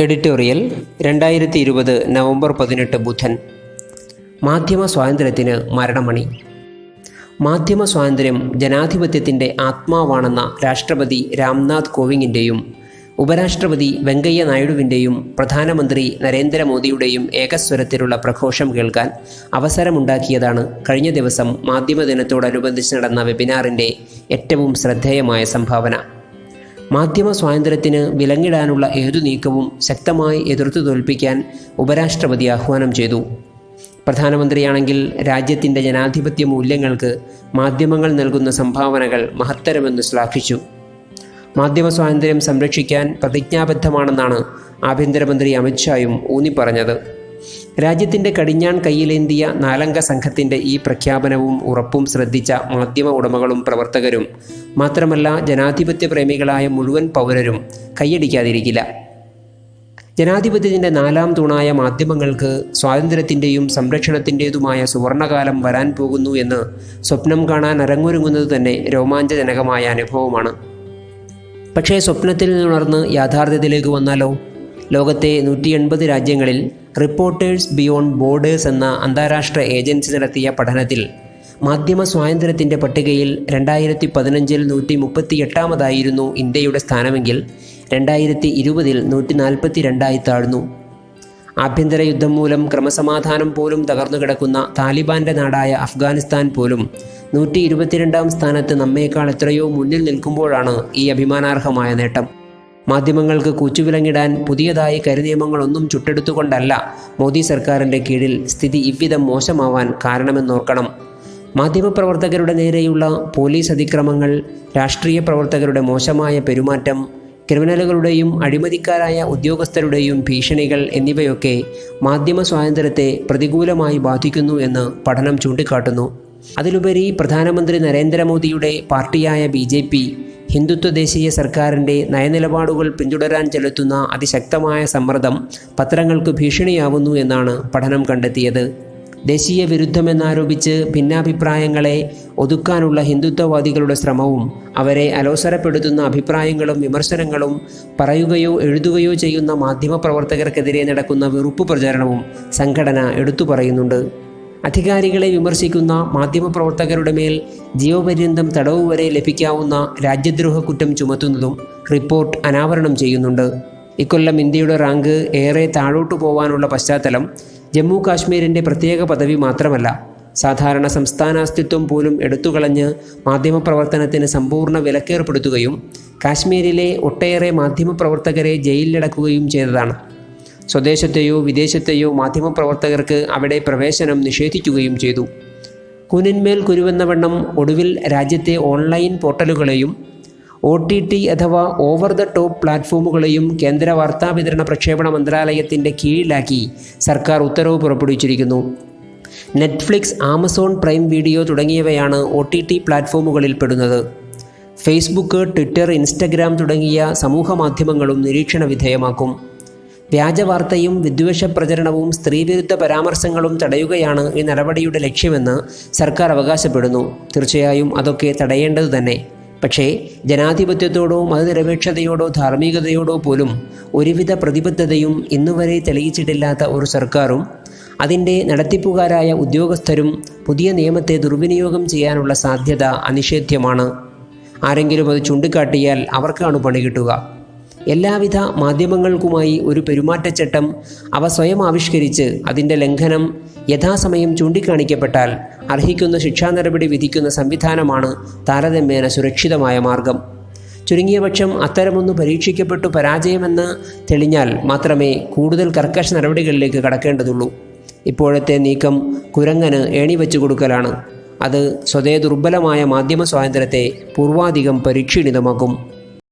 Editorial രണ്ടായിരത്തി ഇരുപത് November പതിനെട്ട് ബുധൻ. മാധ്യമ സ്വാതന്ത്ര്യത്തിന് മരണമണി. മാധ്യമ സ്വാതന്ത്ര്യം ജനാധിപത്യത്തിന്റെ ആത്മാവാണെന്ന രാഷ്ട്രപതി രാംനാഥ് കോവിങ്ങിന്റെയും ഉപരാഷ്ട്രപതി വെങ്കയ്യ നായിഡുവിന്റെയും പ്രധാനമന്ത്രി നരേന്ദ്രമോദിയുടെയും ഏകസ്വരത്തിലുള്ള പ്രഘോഷം കേൾക്കാൻ അവസരമുണ്ടാക്കിയതാണ് കഴിഞ്ഞ ദിവസം മാധ്യമദിനത്തോടനുബന്ധിച്ച് നടന്ന വെബിനാറിന്റെ ഏറ്റവും ശ്രദ്ധേയമായ സംഭാവന. മാധ്യമ സ്വാതന്ത്ര്യത്തിന് വിലങ്ങിടാനുള്ള ഏതു നീക്കവും ശക്തമായി എതിർത്തു തോൽപ്പിക്കാൻ ഉപരാഷ്ട്രപതി ആഹ്വാനം ചെയ്തു. പ്രധാനമന്ത്രിയാണെങ്കിൽ രാജ്യത്തിന്റെ ജനാധിപത്യ മൂല്യങ്ങൾക്ക് മാധ്യമങ്ങൾ നൽകുന്ന സംഭാവനകൾ മഹത്തരമെന്ന് ശ്ലാഘിച്ചു. മാധ്യമ സ്വാതന്ത്ര്യം സംരക്ഷിക്കാൻ പ്രതിജ്ഞാബദ്ധമാണെന്നാണ് ആഭ്യന്തരമന്ത്രി അമിത്ഷായും ഊന്നിപ്പറഞ്ഞത്. രാജ്യത്തിന്റെ കടിഞ്ഞാൺ കയ്യിലേന്തിയ നാലംഗ സംഘത്തിന്റെ ഈ പ്രഖ്യാപനവും ഉറപ്പും ശ്രദ്ധിച്ച മാധ്യമ ഉടമകളും പ്രവർത്തകരും മാത്രമല്ല ജനാധിപത്യ പ്രേമികളായ മുഴുവൻ പൗരരും കൈയടിക്കാതിരിക്കില്ല. ജനാധിപത്യത്തിന്റെ നാലാം തൂണായ മാധ്യമങ്ങൾക്ക് സ്വാതന്ത്ര്യത്തിന്റെയും സംരക്ഷണത്തിന്റേതുമായ സുവർണകാലം വരാൻ പോകുന്നു എന്ന് സ്വപ്നം കാണാൻ അരങ്ങൊരുങ്ങുന്നത് തന്നെ രോമാഞ്ചജനകമായ അനുഭവമാണ്. പക്ഷേ സ്വപ്നത്തിൽ നിന്നുണർന്ന് യാഥാർത്ഥ്യത്തിലേക്ക് വന്നാലോ? ലോകത്തെ നൂറ്റി എൺപത് രാജ്യങ്ങളിൽ റിപ്പോർട്ടേഴ്സ് ബിയോണ്ട് ബോർഡേഴ്സ് എന്ന അന്താരാഷ്ട്ര ഏജൻസി നടത്തിയ പഠനത്തിൽ മാധ്യമ സ്വാതന്ത്ര്യത്തിന്റെ പട്ടികയിൽ രണ്ടായിരത്തി പതിനഞ്ചിൽ നൂറ്റി മുപ്പത്തി എട്ടാമതായിരുന്നു ഇന്ത്യയുടെ സ്ഥാനമെങ്കിൽ രണ്ടായിരത്തി ഇരുപതിൽ നൂറ്റി നാൽപ്പത്തി രണ്ടായി താഴ്ന്നു. ആഭ്യന്തര യുദ്ധം മൂലം ക്രമസമാധാനം പോലും തകർന്നു കിടക്കുന്ന താലിബാന്റെ നാടായ അഫ്ഗാനിസ്ഥാൻ പോലും നൂറ്റി ഇരുപത്തിരണ്ടാം സ്ഥാനത്ത് നമ്മേക്കാൾ എത്രയോ മുന്നിൽ നിൽക്കുമ്പോഴാണ് ഈ അഭിമാനാർഹമായ നേട്ടം. മാധ്യമങ്ങൾക്ക് കൂച്ചുവിലങ്ങിടാൻ പുതിയതായി കരുനിയമങ്ങളൊന്നും ചുട്ടെടുത്തുകൊണ്ടല്ല മോദി സർക്കാരിന്റെ കീഴിൽ സ്ഥിതി ഇவ்விധം മോശമാവാൻ കാരണമെന്നോർക്കണം. മാധ്യമപ്രവർത്തകരുടെ നേരെയുള്ള പോലീസ് അതിക്രമങ്ങൾ രാഷ്ട്രീയ പ്രവർത്തകരുടെ മോശമായ പെരുമാറ്റം ക്രിമിനലുകളുടെയും അഴിമതിക്കാരായ ഉദ്യോഗസ്ഥരുടെയും ഭീഷണികൾ എന്നിവയൊക്കെ മാധ്യമ സ്വാതന്ത്ര്യത്തെ പ്രതികൂലമായി ബാധിക്കുന്നു എന്ന് പഠനം ചൂണ്ടിക്കാട്ടുന്നു. അതിലുപരി പ്രധാനമന്ത്രി നരേന്ദ്രമോദിയുടെ പാർട്ടിയായ ബി ഹിന്ദുത്വ ദേശീയ സർക്കാരിന്റെ നയനിലപാടുകൾ പിന്തുടരാൻ ചെലുത്തുന്ന അതിശക്തമായ സമ്മർദ്ദം പത്രങ്ങൾക്ക് ഭീഷണിയാവുന്നു എന്നാണ് പഠനം കണ്ടെത്തിയത്. ദേശീയ വിരുദ്ധമെന്നാരോപിച്ച് ഭിന്നാഭിപ്രായങ്ങളെ ഒതുക്കാനുള്ള ഹിന്ദുത്വവാദികളുടെ ശ്രമവും അവരെ അലോസരപ്പെടുത്തുന്ന അഭിപ്രായങ്ങളും വിമർശനങ്ങളും പറയുകയോ എഴുതുകയോ ചെയ്യുന്ന മാധ്യമപ്രവർത്തകർക്കെതിരെ നടക്കുന്ന വെറുപ്പ് പ്രചാരണവും സംഘടന എടുത്തു പറയുന്നുണ്ട്. അധികാരികളെ വിമർശിക്കുന്ന മാധ്യമപ്രവർത്തകരുടെ മേൽ ജീവപര്യന്തം തടവ് വരെ ലഭിക്കാവുന്ന രാജ്യദ്രോഹ കുറ്റം ചുമത്തുന്നതും റിപ്പോർട്ട് അനാവരണം ചെയ്യുന്നുണ്ട്. ഇക്കൊല്ലം ഇന്ത്യയുടെ റാങ്ക് ഏറെ താഴോട്ടു പോവാനുള്ള പശ്ചാത്തലം ജമ്മു കാശ്മീരിന്റെ പ്രത്യേക പദവി മാത്രമല്ല. സാധാരണ സംസ്ഥാനാസ്തിത്വം പോലും എടുത്തുകളഞ്ഞ് മാധ്യമപ്രവർത്തനത്തിന് സമ്പൂർണ വിലക്കേർപ്പെടുത്തുകയും കാശ്മീരിലെ ഒട്ടേറെ മാധ്യമപ്രവർത്തകരെ ജയിലിലടക്കുകയും ചെയ്തതാണ്. സ്വദേശത്തെയോ വിദേശത്തെയോ മാധ്യമപ്രവർത്തകർക്ക് അവിടെ പ്രവേശനം നിഷേധിക്കുകയും ചെയ്തു. കുനിന്മേൽ കുരുവെന്ന വണ്ണം ഒടുവിൽ രാജ്യത്തെ ഓൺലൈൻ പോർട്ടലുകളെയും ഒ ടി ടി അഥവാ ഓവർ ദ ടോപ്പ് പ്ലാറ്റ്ഫോമുകളെയും കേന്ദ്ര വാർത്താ വിതരണ പ്രക്ഷേപണ മന്ത്രാലയത്തിന്റെ കീഴിലാക്കി സർക്കാർ ഉത്തരവ് പുറപ്പെടുവിച്ചിരിക്കുന്നു. നെറ്റ്ഫ്ലിക്സ് ആമസോൺ പ്രൈം വീഡിയോ തുടങ്ങിയവയാണ് ഒ ടി ടി പ്ലാറ്റ്ഫോമുകളിൽ പെടുന്നത്. ഫേസ്ബുക്ക് ട്വിറ്റർ ഇൻസ്റ്റഗ്രാം തുടങ്ങിയ സമൂഹ മാധ്യമങ്ങളും നിരീക്ഷണ വിധേയമാക്കും. വ്യാജവാർത്തയും വിദ്വേഷ പ്രചരണവും സ്ത്രീവിരുദ്ധ പരാമർശങ്ങളും തടയുകയാണ് ഈ നടപടിയുടെ ലക്ഷ്യമെന്ന് സർക്കാർ അവകാശപ്പെടുന്നു. തീർച്ചയായും അതൊക്കെ തടയേണ്ടത് തന്നെ. പക്ഷേ ജനാധിപത്യത്തോടോ മതനിരപേക്ഷതയോടോ ധാർമ്മികതയോടോ പോലും ഒരുവിധ പ്രതിബദ്ധതയും ഇന്നുവരെ തെളിയിച്ചിട്ടില്ലാത്ത ഒരു സർക്കാരും അതിന്റെ നടത്തിപ്പുകാരായ ഉദ്യോഗസ്ഥരും പുതിയ നിയമത്തെ ദുർവിനിയോഗം ചെയ്യാനുള്ള സാധ്യത അനിഷേധ്യമാണ്. ആരെങ്കിലും അത് ചൂണ്ടിക്കാട്ടിയാൽ അവർക്കാണ് പണി കിട്ടുക. എല്ലാവിധ മാധ്യമങ്ങൾക്കുമായി ഒരു പെരുമാറ്റച്ചട്ടം അവ സ്വയം ആവിഷ്കരിച്ച് അതിന്റെ ലംഘനം യഥാസമയം ചൂണ്ടിക്കാണിക്കപ്പെട്ടാൽ അർഹിക്കുന്ന ശിക്ഷാ നടപടി വിധിക്കുന്ന സംവിധാനമാണ് താരതമ്യേന സുരക്ഷിതമായ മാർഗം. ചുരുങ്ങിയ പക്ഷം അത്തരമൊന്ന് പരീക്ഷിക്കപ്പെട്ടു പരാജയമെന്ന് തെളിഞ്ഞാൽ മാത്രമേ കൂടുതൽ കർക്കശ നടപടികളിലേക്ക് കടക്കേണ്ടതുള്ളൂ. ഇപ്പോഴത്തെ നീക്കം കുരങ്ങന് ഏണി വെച്ചു കൊടുക്കലാണ്. അത് സ്വതേ ദുർബലമായ മാധ്യമ സ്വാതന്ത്ര്യത്തെ പൂർവാധികം പരീക്ഷീണിതമാക്കും.